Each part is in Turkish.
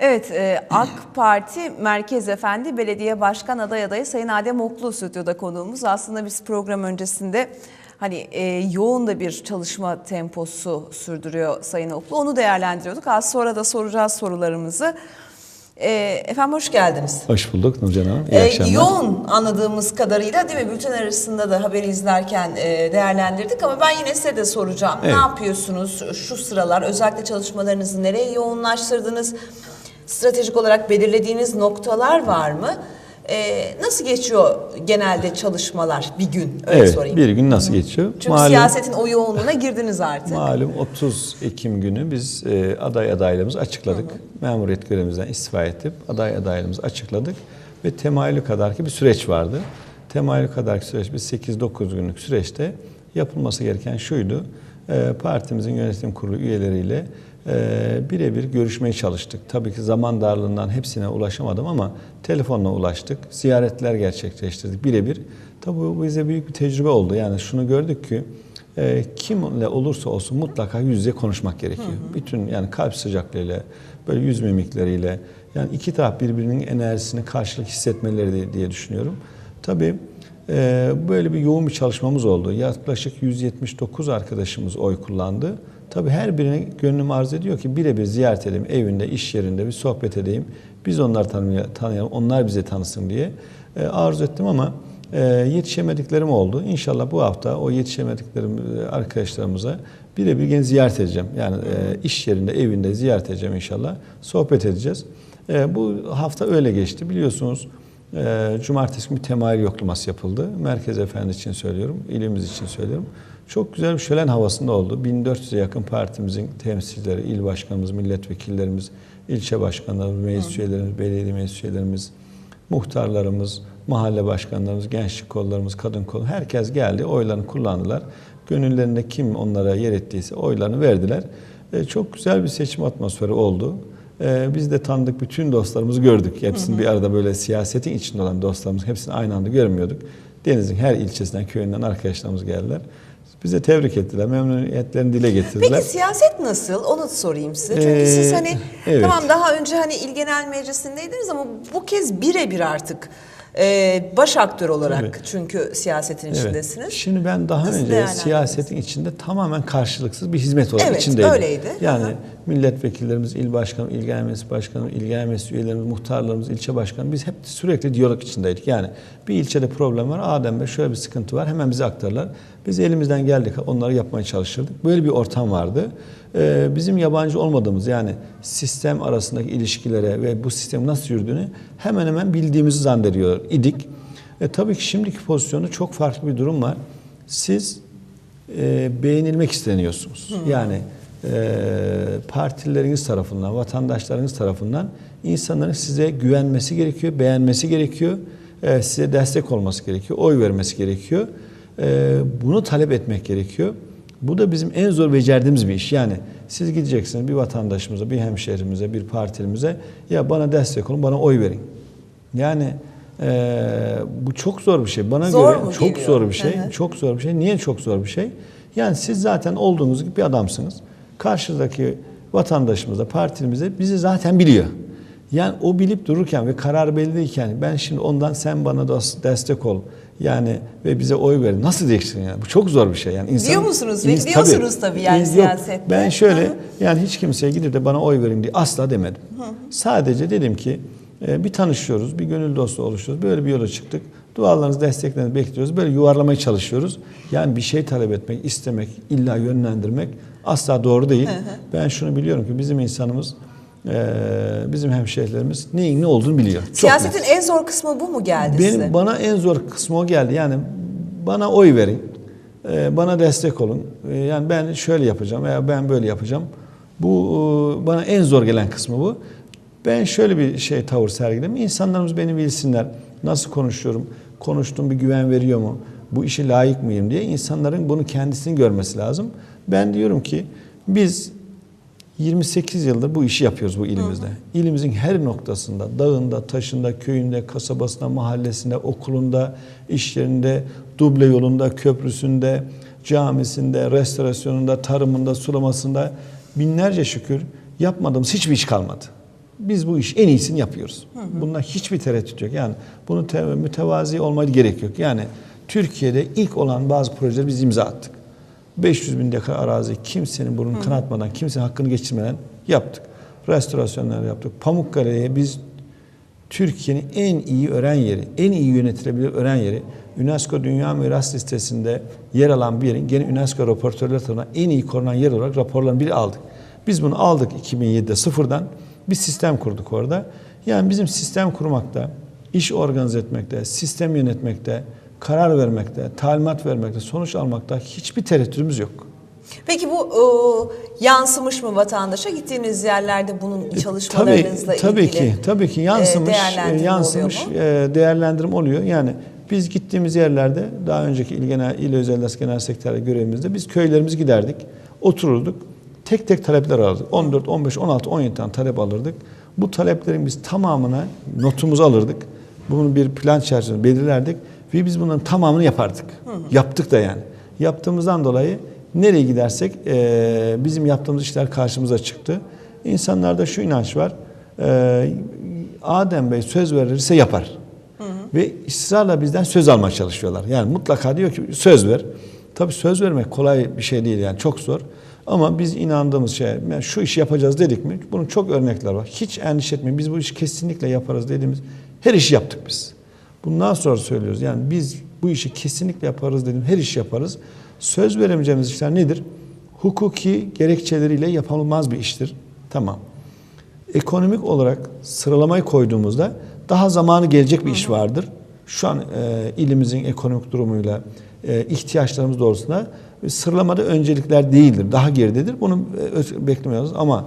Evet, e, AK Parti Merkez Efendi Belediye Başkan Aday Adayı Sayın Adem Oklu stüdyoda konuğumuz. Aslında biz program öncesinde hani e, yoğun da bir çalışma temposu sürdürüyor Sayın Oklu. Onu değerlendiriyorduk. Az sonra da soracağız sorularımızı. E, efendim hoş geldiniz. Hoş bulduk Nurcan Hanım. İyi E, akşamlar. yoğun anladığımız kadarıyla değil mi? Bülten arasında da haberi izlerken e, değerlendirdik ama ben yine size de soracağım. Ne Evet. yapıyorsunuz şu sıralar? Özellikle çalışmalarınızı nereye yoğunlaştırdınız? Stratejik olarak belirlediğiniz noktalar var mı? E, nasıl geçiyor genelde çalışmalar bir gün? Öyle evet, sorayım. bir gün nasıl geçiyor? Çünkü siyasetin o yoğunluğuna girdiniz artık. Malum 30 Ekim günü biz e, aday adaylığımızı açıkladık. Memuriyet görevimizden istifa edip aday adaylığımızı açıkladık. Ve temayülü kadar ki bir süreç vardı. Temayülü kadar ki süreç biz 8-9 günlük süreçte yapılması gereken şuydu. E, partimizin yönetim kurulu üyeleriyle e, birebir görüşmeye çalıştık. Tabii ki zaman darlığından hepsine ulaşamadım ama telefonla ulaştık. Ziyaretler gerçekleştirdik birebir. Tabii bu bize büyük bir tecrübe oldu. Yani şunu gördük ki e, kimle olursa olsun mutlaka yüz yüze konuşmak gerekiyor. Bütün yani kalp sıcaklığıyla, böyle yüz mimikleriyle yani iki taraf birbirinin enerjisini karşılık hissetmeleri diye, düşünüyorum. Tabii böyle bir yoğun bir çalışmamız oldu. Yaklaşık 179 arkadaşımız oy kullandı. Tabii her birine gönlüm arz ediyor ki birebir ziyaret edeyim, evinde, iş yerinde bir sohbet edeyim. Biz onları tanıya- tanıyalım, onlar bize tanısın diye e, arzu ettim ama e, yetişemediklerim oldu. İnşallah bu hafta o yetişemediklerim e, arkadaşlarımıza birebir gene ziyaret edeceğim. Yani iş yerinde, evinde ziyaret edeceğim inşallah. Sohbet edeceğiz. Bu hafta öyle geçti. Biliyorsunuz e, cumartesi günü bir temayül yoklaması yapıldı. Merkez Efendi için söylüyorum, ilimiz için söylüyorum. Çok güzel bir şölen havasında oldu. 1400'e yakın partimizin temsilcileri, il başkanımız, milletvekillerimiz, ilçe başkanlarımız, meclis üyelerimiz, belediye meclis üyelerimiz, muhtarlarımız, mahalle başkanlarımız, gençlik kollarımız, kadın kolu herkes geldi. Oylarını kullandılar. Gönüllerinde kim onlara yer ettiyse oylarını verdiler. E, çok güzel bir seçim atmosferi oldu. E, biz de tanıdık bütün dostlarımızı gördük. Hepsini bir arada böyle siyasetin içinde olan dostlarımız hepsini aynı anda görmüyorduk. Deniz'in her ilçesinden, köyünden arkadaşlarımız geldiler. Bize tebrik ettiler, memnuniyetlerini dile getirdiler. Peki siyaset nasıl? Onu sorayım size. Çünkü Ee, siz hani evet. tamam daha önce hani İl Genel Meclisi'ndeydiniz ama bu kez birebir artık e, baş aktör olarak Tabii. çünkü siyasetin Evet. içindesiniz. Şimdi ben daha Nasıl önce siyasetin içinde tamamen karşılıksız bir hizmet olarak Evet, içindeydim. öyleydi. Yani Hı hı. Milletvekillerimiz, il başkanı, il genel meclis başkanı, il genel meclis üyelerimiz, muhtarlarımız, ilçe başkanı biz hep sürekli diyalog içindeydik. Yani bir ilçede problem var, Adem Bey şöyle bir sıkıntı var hemen bize aktarlar. Biz elimizden geldik onları yapmaya çalışırdık. Böyle bir ortam vardı. Ee, bizim yabancı olmadığımız yani sistem arasındaki ilişkilere ve bu sistem nasıl yürüdüğünü hemen hemen bildiğimizi zannediyor idik. E, tabii ki şimdiki pozisyonda çok farklı bir durum var. Siz e, beğenilmek isteniyorsunuz. Yani e, partileriniz tarafından, vatandaşlarınız tarafından insanların size güvenmesi gerekiyor, beğenmesi gerekiyor, e, size destek olması gerekiyor, oy vermesi gerekiyor. E, bunu talep etmek gerekiyor. Bu da bizim en zor becerdiğimiz bir iş. Yani siz gideceksiniz bir vatandaşımıza, bir hemşehrimize, bir partilimize ya bana destek olun, bana oy verin. Yani e, bu çok zor bir şey. Bana Zor göre çok geliyor? zor bir şey. Hı hı. Çok zor bir şey. Niye çok zor bir şey? Yani siz zaten olduğunuz gibi bir adamsınız. Karşıdaki vatandaşımız da partimiz de bizi zaten biliyor. Yani o bilip dururken ve karar belliyken ben şimdi ondan sen bana destek ol. Yani ve bize oy verin. Nasıl diyeceksin yani? Bu çok zor bir şey. Yani insan, Diyor musunuz? İns- diyorsunuz tabii yani Yok, siyasette. Ben şöyle Hı hı. yani hiç kimseye gidip de bana oy verin diye asla demedim. Sadece dedim ki e, bir tanışıyoruz, bir gönül dostu oluşuyoruz. Böyle bir yola çıktık. Dualarınızı, desteklerinizi bekliyoruz. Böyle yuvarlamaya çalışıyoruz. Yani bir şey talep etmek, istemek, illa yönlendirmek asla doğru değil. Ben şunu biliyorum ki bizim insanımız, bizim hemşehrilerimiz neyin ne olduğunu biliyor. Çok net. Siyasetin en zor kısmı bu mu geldi size? Benim bana en zor kısmı o geldi. Yani bana oy verin. Bana destek olun. Yani ben şöyle yapacağım veya ben böyle yapacağım. Bu e, bana en zor gelen kısmı bu. Ben şöyle bir şey tavır sergiledim. İnsanlarımız beni bilsinler. Nasıl konuşuyorum? Konuştuğum bir güven veriyor mu? Bu işe layık mıyım diye insanların bunu kendisini görmesi lazım. Ben diyorum ki biz 28 yıldır bu işi yapıyoruz bu ilimizde. İlimizin her noktasında, dağında, taşında, köyünde, kasabasında, mahallesinde, okulunda, iş yerinde, duble yolunda, köprüsünde, camisinde, restorasyonunda, tarımında, sulamasında binlerce şükür yapmadığımız hiçbir iş kalmadı. Biz bu iş en iyisini yapıyoruz. Bunda hiçbir tereddüt yok. Yani bunu te- mütevazi olmaya gerek yok. Yani Türkiye'de ilk olan bazı projeleri biz imza attık. 500 bin dekar arazi kimsenin burnunu kanatmadan, kimsenin hakkını geçirmeden yaptık. Restorasyonlar yaptık. Pamukkale'ye biz Türkiye'nin en iyi öğren yeri, en iyi yönetilebilir öğren yeri, UNESCO Dünya Miras Listesi'nde yer alan bir yerin gene UNESCO raportörler tarafından en iyi korunan yer olarak raporların biri aldık. Biz bunu aldık 2007'de sıfırdan bir sistem kurduk orada. Yani bizim sistem kurmakta, iş organize etmekte, sistem yönetmekte, karar vermekte, talimat vermekte, sonuç almakta hiçbir tereddütümüz yok. Peki bu e, yansımış mı vatandaşa? Gittiğiniz yerlerde bunun çalışmalarınızla tabii, tabii ilgili ki, tabii ki yansımış, e, değerlendirme yansımış oluyor e, değerlendirim oluyor. Yani biz gittiğimiz yerlerde daha önceki il genel il özel genel sekreter görevimizde biz köylerimiz giderdik, otururduk. Tek tek talepler alırdık. 14, 15, 16, 17 tane talep alırdık. Bu taleplerin biz tamamına notumuzu alırdık. Bunu bir plan çerçevesinde belirlerdik ve biz bunların tamamını yapardık. Yaptık da yani. Yaptığımızdan dolayı nereye gidersek e, bizim yaptığımız işler karşımıza çıktı. İnsanlarda şu inanç var. e, Adem Bey söz verirse yapar. Ve ısrarla bizden söz almaya çalışıyorlar. Yani mutlaka diyor ki söz ver. Tabii söz vermek kolay bir şey değil yani çok zor. Ama biz inandığımız şey, yani şu işi yapacağız dedik mi? Bunun çok örnekler var. Hiç endişe etmeyin. Biz bu işi kesinlikle yaparız dediğimiz her işi yaptık biz. Bundan sonra söylüyoruz. Yani biz bu işi kesinlikle yaparız dedim. Her işi yaparız. Söz veremeyeceğimiz işler nedir? Hukuki gerekçeleriyle yapılmaz bir iştir. Tamam. Ekonomik olarak sıralamayı koyduğumuzda daha zamanı gelecek bir iş vardır. Şu an e, ilimizin ekonomik durumuyla e, ihtiyaçlarımız doğrusunda sıralamada öncelikler değildir. Daha geridedir. Bunu e, beklemiyoruz ama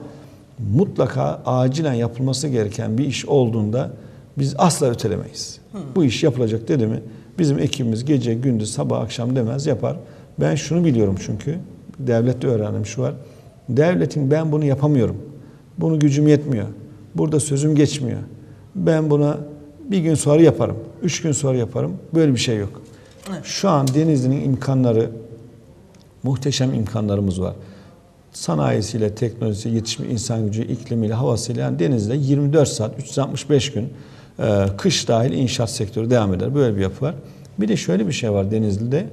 mutlaka acilen yapılması gereken bir iş olduğunda biz asla ötelemeyiz. Bu iş yapılacak dedi mi bizim ekibimiz gece gündüz sabah akşam demez yapar. Ben şunu biliyorum çünkü devlette öğrendim şu var. Devletin ben bunu yapamıyorum. Bunu gücüm yetmiyor. Burada sözüm geçmiyor. Ben buna bir gün sonra yaparım. Üç gün sonra yaparım. Böyle bir şey yok. Şu an Denizli'nin imkanları muhteşem imkanlarımız var. Sanayisiyle, teknolojisiyle, yetişme insan gücü, iklimiyle, havasıyla yani denizde 24 saat, 365 gün e, kış dahil inşaat sektörü devam eder. Böyle bir yapı var. Bir de şöyle bir şey var Denizli'de.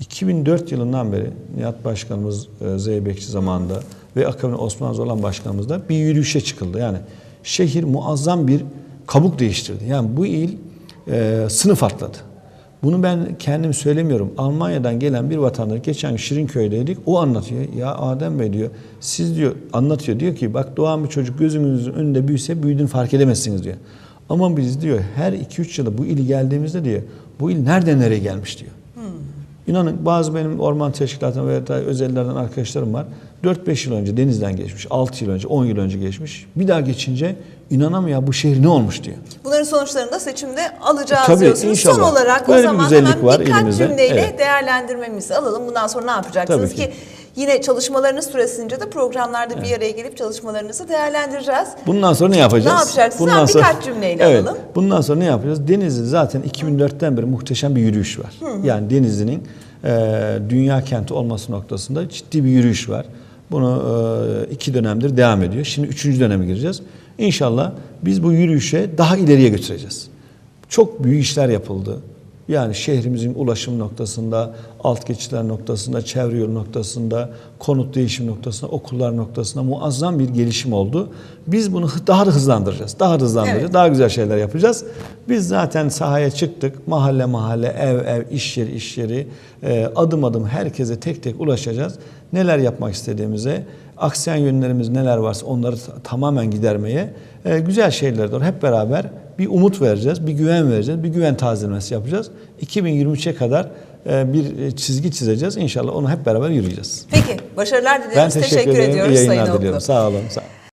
2004 yılından beri Nihat Başkanımız e, Zeybekçi zamanında ve akabinde Osman Zolan Başkanımız da bir yürüyüşe çıkıldı. Yani şehir muazzam bir kabuk değiştirdi. Yani bu il e, sınıf atladı. Bunu ben kendim söylemiyorum. Almanya'dan gelen bir vatandaş geçen Şirinköy'deydik. O anlatıyor. Ya Adem Bey diyor. Siz diyor anlatıyor. Diyor ki bak doğan bir çocuk gözümüzün önünde büyüse büyüdüğünü fark edemezsiniz diyor. Ama biz diyor her 2-3 yılda bu ili geldiğimizde diyor bu il nereden nereye gelmiş diyor. İnanın bazı benim orman teşkilatından veya özellerden arkadaşlarım var. 4-5 yıl önce denizden geçmiş, 6 yıl önce, 10 yıl önce geçmiş. Bir daha geçince inanamıyor bu şehir ne olmuş diyor. Bunların sonuçlarını da seçimde alacağız Tabii, diyorsunuz. inşallah. Son olarak Böyle o bir zaman güzellik hemen var birkaç elimizde. cümleyle Evet. değerlendirmemizi alalım. Bundan sonra ne yapacaksınız Tabii ki. ki? Yine çalışmalarınız süresince de programlarda bir araya gelip çalışmalarınızı değerlendireceğiz. Bundan sonra ne yapacağız? Ne yapacaksınız? Bundan Ha, sonra, birkaç cümleyle evet, alalım. Bundan sonra ne yapacağız? Denizli zaten 2004'ten beri muhteşem bir yürüyüş var. Yani Denizli'nin e, dünya kenti olması noktasında ciddi bir yürüyüş var. Bunu e, iki dönemdir devam ediyor. Şimdi üçüncü döneme gireceğiz. İnşallah biz bu yürüyüşe daha ileriye götüreceğiz. Çok büyük işler yapıldı. Yani şehrimizin ulaşım noktasında, alt geçitler noktasında, çevre yolu noktasında, konut değişim noktasında, okullar noktasında muazzam bir gelişim oldu. Biz bunu daha da hızlandıracağız. Daha da hızlandıracağız. Evet. Daha güzel şeyler yapacağız. Biz zaten sahaya çıktık. Mahalle mahalle, ev ev, iş yeri iş yeri, e, adım adım herkese tek tek ulaşacağız. Neler yapmak istediğimize, aksiyon yönlerimiz neler varsa onları ta- tamamen gidermeye e, güzel şeyler doğru. Hep beraber bir umut vereceğiz, bir güven vereceğiz, bir güven tazelemesi yapacağız. 2023'e kadar e, bir çizgi çizeceğiz. İnşallah onu hep beraber yürüyeceğiz. Peki başarılar dileriz. Ben teşekkür, ederim. ediyoruz Sayın Oklu. diliyorum. Sağ olun. Sağ olun.